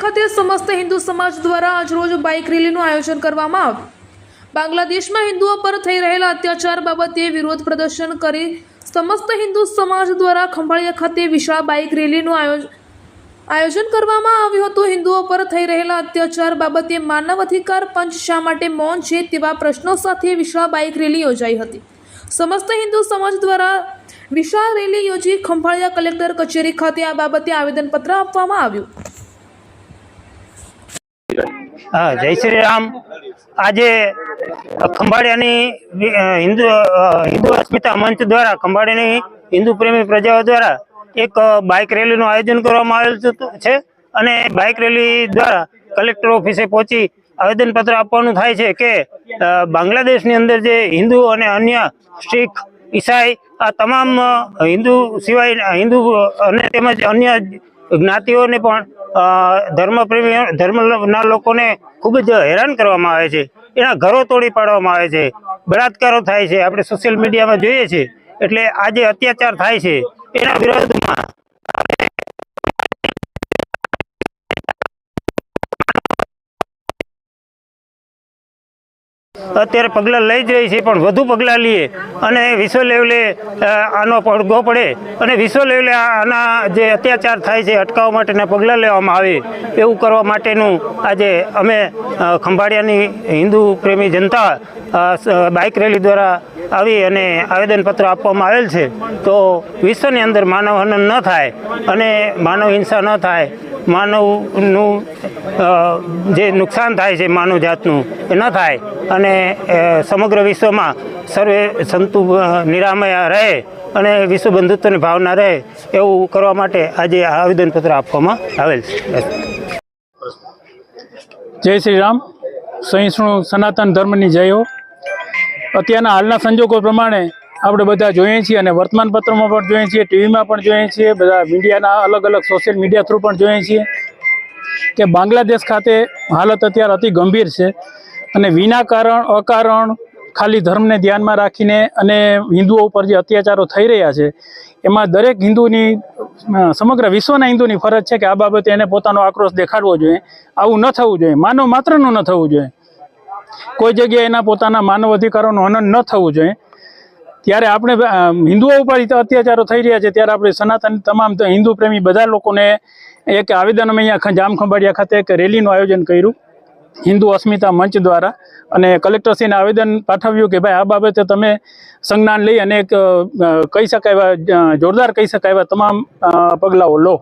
ખાતે સમસ્ત હિન્દુ સમાજ દ્વારા આજરોજ બાઇક રેલીનું આયોજન કરવામાં આવ્યું. બાંગ્લાદેશમાં હિન્દુઓ પર થઈ રહેલા અત્યાચાર બાબતે વિરોધ પ્રદર્શન કરી સમસ્ત હિન્દુ સમાજ દ્વારા ખંભાળિયા ખાતે વિશાળ બાઇક રેલીનું આયોજન કરવામાં આવ્યું હતું. હિન્દુઓ પર થઈ રહેલા અત્યાચાર બાબતે માનવ અધિકાર પંચ શા માટે મૌન છે તેવા પ્રશ્નો સાથે વિશાળ બાઇક રેલી યોજાઈ હતી. સમસ્ત હિન્દુ સમાજ દ્વારા વિશાળ રેલી યોજી ખંભાળિયા કલેક્ટર કચેરી ખાતે આ બાબતે આવેદનપત્ર આપવામાં આવ્યું. હા, જય શ્રી રામ. આજે ખંભાળિયાની હિન્દુ હિન્દુ અસ્મિતા મંચ દ્વારા, ખંભાળિયાની હિન્દુ પ્રેમી પ્રજાઓ દ્વારા એક બાઇક રેલીનું આયોજન કરવામાં આવેલ છે- અને બાઇક રેલી દ્વારા કલેક્ટર ઓફિસે પહોંચી આવેદનપત્ર આપવાનું થાય છે કે બાંગ્લાદેશની અંદર જે હિન્દુ અને અન્ય શીખ ઈસાઈ, આ તમામ હિન્દુ સિવાય હિન્દુ અને તેમજ અન્ય જ્ઞાતિઓને પણ ધર્મપ્રેમી, ધર્મના લોકોને ખૂબ જ હેરાન કરવામાં આવે છે. એના ઘરો તોડી પાડવામાં આવે છે. બળાત્કારો થાય છે. આપણે સોશિયલ મીડિયામાં જોઈએ છીએ એટલે આ જે અત્યાચાર થાય છે. એના વિરોધમાં અત્યારે પગલાં લઈ જ રહી છે, પણ વધુ પગલાં લઈએ. અને વિશ્વ લેવલે આનો પડઘો પડે. અને વિશ્વ લેવલે આના જે અત્યાચાર થાય છે, અટકાવવા માટેના પગલાં લેવામાં આવે, એવું કરવા માટેનું આજે અમે ખંભાળિયાની હિન્દુ પ્રેમી જનતા બાઇક રેલી દ્વારા આવી અને આવેદનપત્ર આપવામાં આવેલ છે. તો વિશ્વની અંદર માનવ હનન ન થાય અને માનવ હિંસા ન થાય માનવનું જે નુકસાન થાય છે માનવ જાતનું એ ન થાય. અને સમગ્ર વિશ્વમાં સર્વે સંતુ નિરામયા રહે અને વિશ્વ બંધુત્વની ભાવના રહે એવું કરવા માટે આજે આવેદનપત્ર આપવામાં આવેલ છે. જય શ્રી રામ સહિષ્ણુ સનાતન ધર્મની જય અત્યારના હાલના સંજોગો પ્રમાણે આપણે બધા જોઈએ છીએ અને વર્તમાનપત્રોમાં પણ જોઈએ છીએ, ટીવીમાં પણ જોઈએ છીએ, બધા મીડિયાના અલગ અલગ સોશિયલ મીડિયા થ્રુ પણ જોઈએ છીએ. કે બાંગ્લાદેશ ખાતે હાલત અત્યારે અતિ ગંભીર છે અને વિના કારણ અકારણ, ખાલી ધર્મને ધ્યાનમાં રાખીને અને હિન્દુઓ ઉપર જે અત્યાચારો થઈ રહ્યા છે, એમાં દરેક હિન્દુની સમગ્ર વિશ્વના હિન્દુની ફરજ છે કે આ બાબતે એને પોતાનો આક્રોશ દેખાડવો જોઈએ. આવું ન થવું જોઈએ. માનવ માત્રનું ન થવું જોઈએ. કોઈ જગ્યાએ એના પોતાના માનવ અધિકારોનું હનન ન થવું જોઈએ. ત્યારે આપણે હિન્દુઓ ઉપર અત્યાચારો થઈ રહ્યા છે. ત્યારે આપણે સનાતન તમામ હિન્દુ પ્રેમી બધા લોકોને એક આવેદન અમે અહીંયા જામખંભાળિયા ખાતે એક રેલીનું આયોજન કર્યું. હિન્દુ અસ્મિતા મંચ દ્વારા. અને કલેક્ટરશ્રીને આવેદન પાઠવ્યું કે ભાઈ, આ બાબતે તમે સંજ્ઞાન લઈ અને એક કહી શકાય જોરદાર કહી શકાય તમામ પગલાઓ લો.